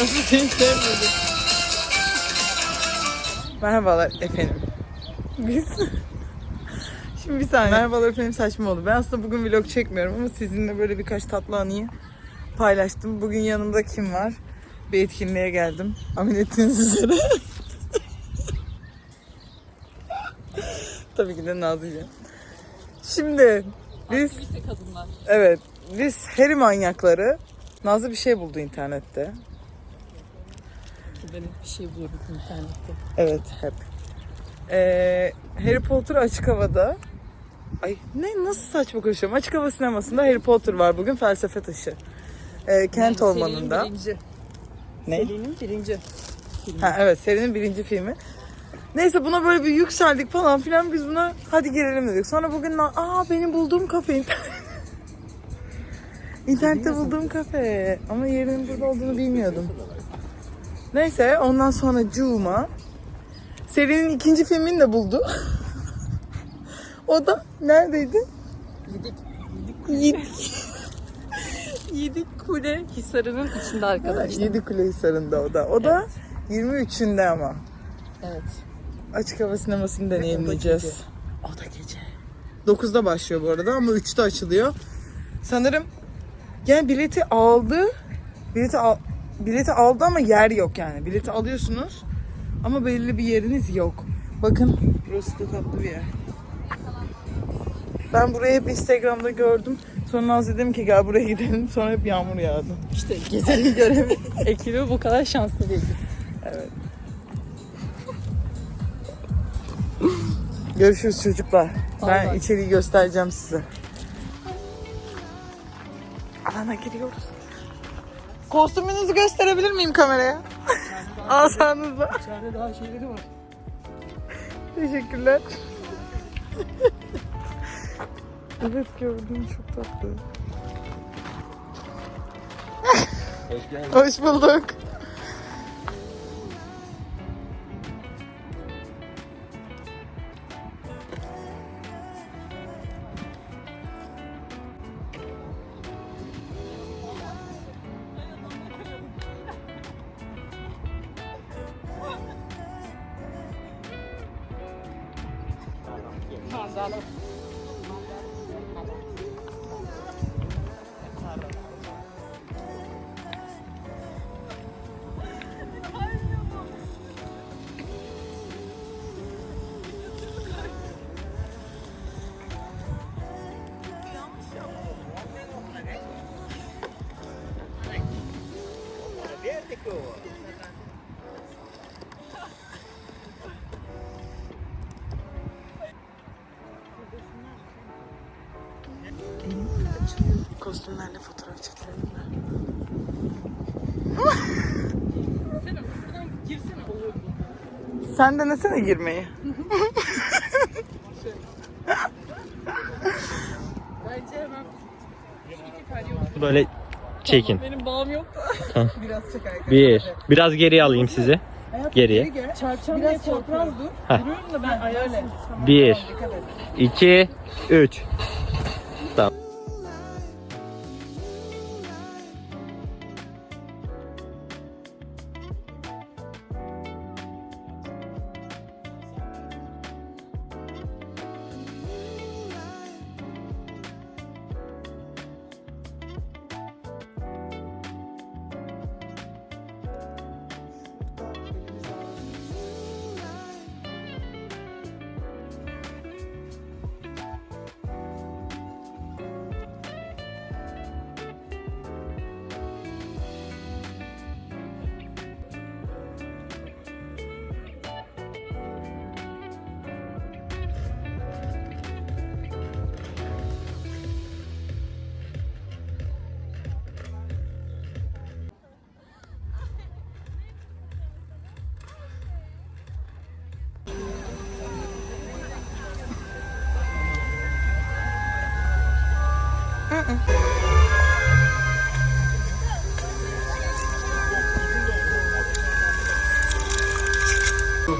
Nasıl? Merhabalar efendim. Biz... Şimdi bir saniye. Merhabalar efendim saçma oldu. Ben aslında bugün vlog çekmiyorum ama sizinle böyle birkaç tatlı anıyı paylaştım. Bugün yanımda kim var? Bir etkinliğe geldim. Amin ettiğiniz üzere. Tabii ki de Nazlı'yla. Şimdi biz Lise kadınlar. evet biz Harry manyakları Nazlı bir şey buldu internette. Hep bir şey buluyorum internette. Evet hep. Ee, Harry Potter açık havada. Ay ne nasıl saçma konuşuyorum. Açık hava sinemasında Harry Potter var bugün felsefe taşı. Ee, Kent Ormanı'nda. Serinin birinci. Ne? Serinin birinci. filmi. Ha, evet serinin birinci filmi. Neyse buna böyle bir yükseldik falan filan biz buna hadi girelim dedik. Sonra bugün aa benim bulduğum kafe İnternette bulduğum kafe ama yerinin burada olduğunu bilmiyordum. Neyse ondan sonra Cuma serinin ikinci filmini de buldu. o da neredeydi? Yedik. Yedik. Yedik Kule Hisarı'nın içinde arkadaşlar. Yedi Hisarı'nda o da. O da 23'ünde ama. Evet. Açık hava sinemasını deneyimleyeceğiz. O da gece. 9'da başlıyor bu arada ama 3'te açılıyor. Sanırım yani bileti aldı. Bileti al, bileti aldı ama yer yok yani. Bileti alıyorsunuz ama belirli bir yeriniz yok. Bakın burası da tatlı bir yer. Ben burayı hep Instagram'da gördüm. Sonra Naz dedim ki gel buraya gidelim. Sonra hep yağmur yağdı. İşte gezelim görevi. Ekibi bu kadar şanslı değil. Görüşürüz çocuklar. Bay ben içeriği göstereceğim size. Alana giriyoruz. Kostümünüzü gösterebilir miyim kameraya? Asanızla. İçeride daha şeyleri var. Teşekkürler. evet gördüm çok tatlı. Hoş bulduk. Gonzalez. Sen buradan girsene olur mu? Sen denesene girmeyi. Bence hemen. Böyle çekin. Benim bağım yok da. Biraz çek arkadaşlar. Bir. Biraz geri alayım sizi. Geriye. Çarpacağım Biraz çapraz korkuyorum. dur. Heh. Duruyorum da ben ayarlayayım. Tamam, Bir. tamam, dikkat et. 2 3 Tamam.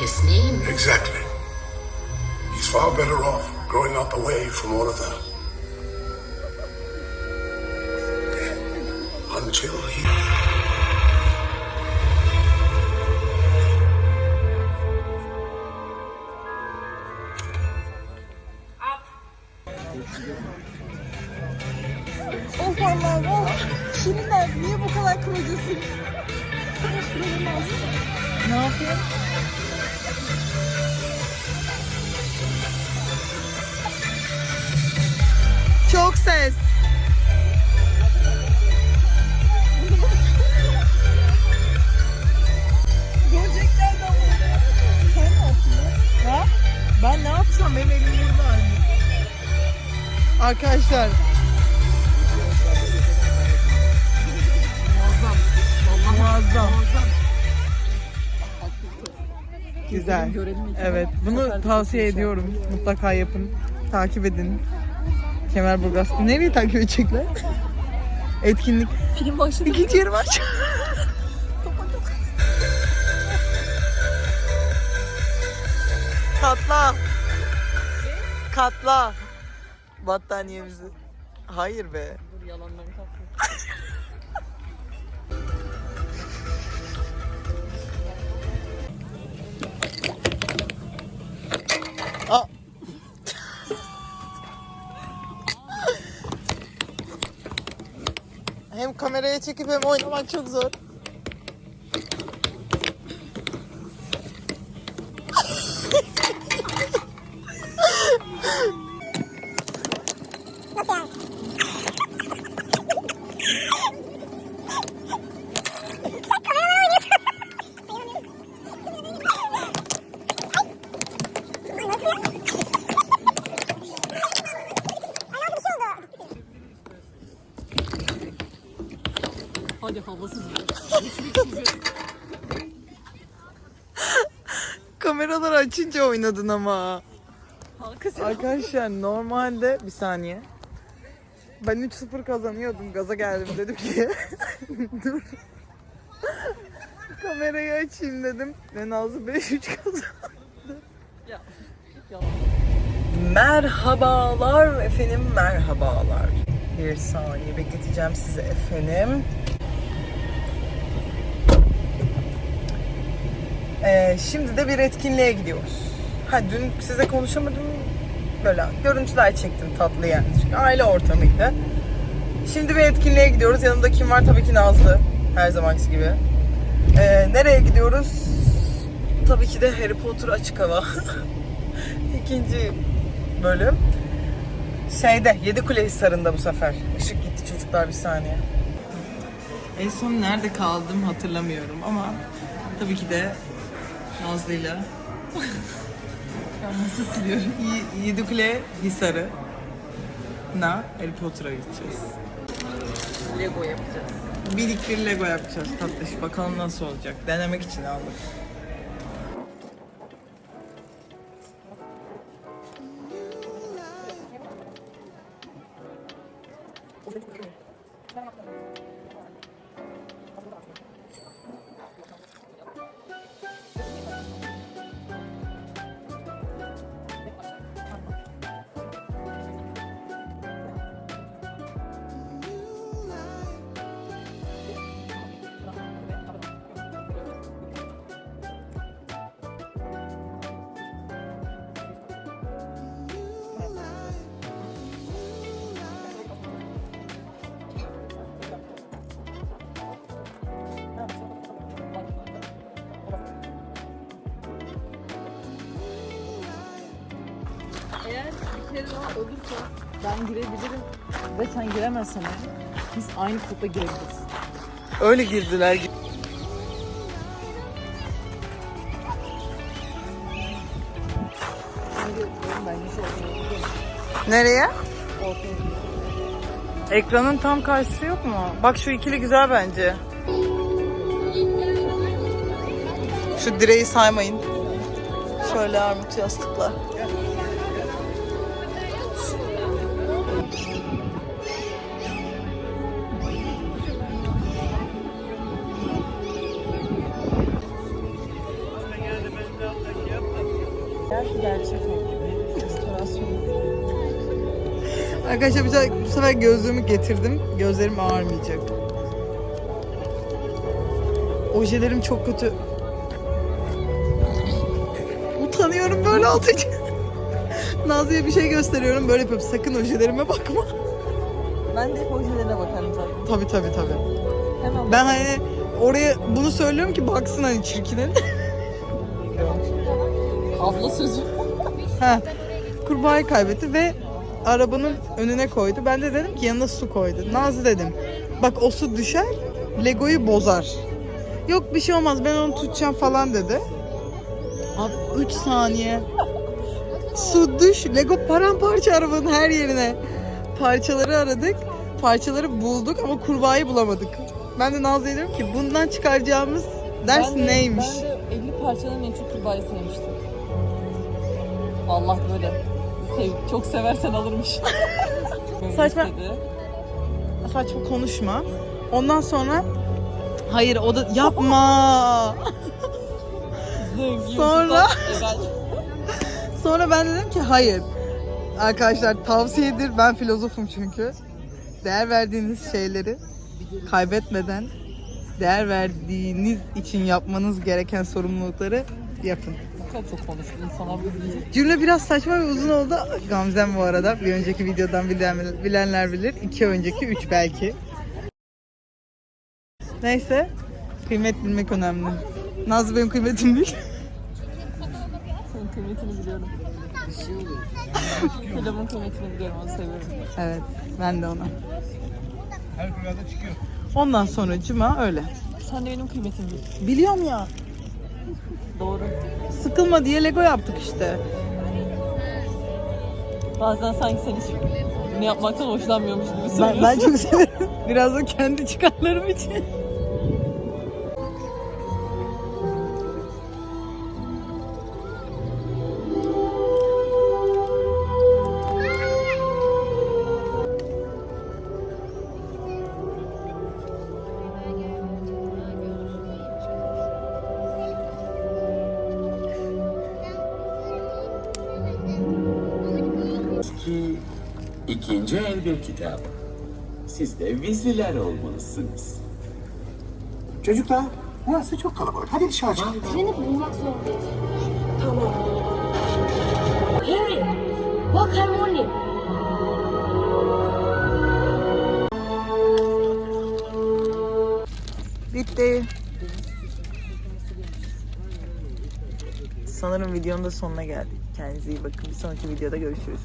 His name. Exactly. He's far better off growing up away from all of that. Until he. Ses. Görecekler de Sen ne Ha? Ben ne yapacağım? Benim elim burada. Arkadaşlar. Muazzam. Muazzam. Güzel. Evet. Bunu tavsiye ediyorum. Mutlaka yapın. Takip edin. Kemerburgaz. Nereye takip edecekler? Etkinlik. Film başladı. İkinci yeri var. Katla. Katla. Battaniyemizi. Hayır be. Dur yalanlarını kapatayım. hem kameraya çekip hem oynamak çok zor. Hadi havasız. Kameraları açınca oynadın ama. Arkadaşlar normalde bir saniye. Ben 3-0 kazanıyordum. Gaza geldim dedim ki dur. Kamerayı açayım dedim. Ve Nazlı 5-3 kazandı. Ya. Merhabalar efendim merhabalar. Bir saniye bekleteceğim sizi efendim. Ee, şimdi de bir etkinliğe gidiyoruz. Ha dün size konuşamadım. Böyle görüntüler çektim tatlı yani. Çünkü aile ortamıydı. Şimdi bir etkinliğe gidiyoruz. Yanımda kim var? Tabii ki Nazlı. Her zamanki gibi. Ee, nereye gidiyoruz? Tabii ki de Harry Potter açık hava. İkinci bölüm. Şeyde Yedikule Hisarı'nda bu sefer. Işık gitti çocuklar bir saniye. En son nerede kaldım hatırlamıyorum ama tabii ki de Nazlı'yla ben nasıl siliyorum? Y- Yedikule Hisarı na Harry Potter'a gideceğiz. Lego yapacağız. Minik bir Lego yapacağız tatlış. Bakalım nasıl olacak. Denemek için aldık. Eğer bir kere daha olursa ben girebilirim ve sen giremezsen eğer biz aynı kulübe girebiliriz. Öyle girdiler. Nereye? Ekranın tam karşısı yok mu? Bak şu ikili güzel bence. Şu direği saymayın. Şöyle armut yastıklar. Arkadaşlar bir sefer- bu sefer gözlüğümü getirdim. Gözlerim ağrmayacak. Ojelerim çok kötü. Utanıyorum böyle olacak. Nazlı'ya bir şey gösteriyorum. Böyle yapıyorum. Sakın ojelerime bakma. Ben de hep ojelerine bakarım zaten. Tabii tabii tabii. Hemen Ben hani oraya bunu söylüyorum ki baksın hani çirkinin. abla sözü. ha. Kurbağayı kaybetti ve arabanın önüne koydu. Ben de dedim ki yanına su koydu. Nazlı dedim. Bak o su düşer, Lego'yu bozar. Yok bir şey olmaz ben onu tutacağım falan dedi. Abi 3 saniye. Su düş, Lego paramparça arabanın her yerine. Parçaları aradık. Parçaları bulduk ama kurbağayı bulamadık. Ben de Nazlı'ya dedim ki bundan çıkaracağımız ders Ben de- neymiş? Ben de 50 parçadan en çok kurbağayı sevmiştim. Allah böyle. Sev, çok seversen alırmış. Böyle Saçma. istedi. Saçma konuşma. Ondan sonra hayır o da yapma. Sonra? Sonra ben dedim ki hayır. Arkadaşlar tavsiyedir. Ben filozofum çünkü. Değer verdiğiniz şeyleri kaybetmeden değer verdiğiniz için yapmanız gereken sorumlulukları yapın. Çok konuştu. İnsanlar diyecek. Cümle biraz saçma ve uzun oldu. Gamzem bu arada. Bir önceki videodan bilen, bilenler bilir. İki önceki, üç belki. Neyse. Kıymet bilmek önemli. Nazlı benim kıymetimi bil. Senin kıymetini biliyorum. Selamın kıymetini biliyorum. Onu seviyorum. Evet, ben de ona. Ondan sonra cuma öyle. Sen de benim kıymetimi bil. Biliyorum ya. Doğru. Sıkılma diye Lego yaptık işte. Bazen sanki sen hiç ne yapmaktan hoşlanmıyormuş gibi söylüyorsun. Ben, ben çok severim. Biraz da kendi çıkarlarım için. İkinci el bir kitap. Siz de vizliler olmalısınız. Çocuklar, burası çok kalabalık. Hadi dışarı çıkalım. Treni bulmak zorundayız. Tamam. Harry, bak Hermione. Bitti. Sanırım videonun da sonuna geldik. Kendinize iyi bakın. Bir sonraki videoda görüşürüz.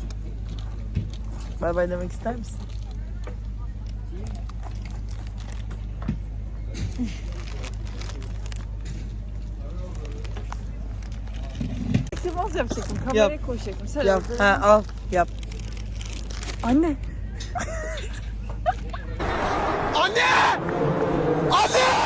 Bay bay demek ister misin? Sihirbaz yapacaktım. Kameraya koşacaktım. Selam. Yap. Ha, al. Yap. Anne. Anne! Anne!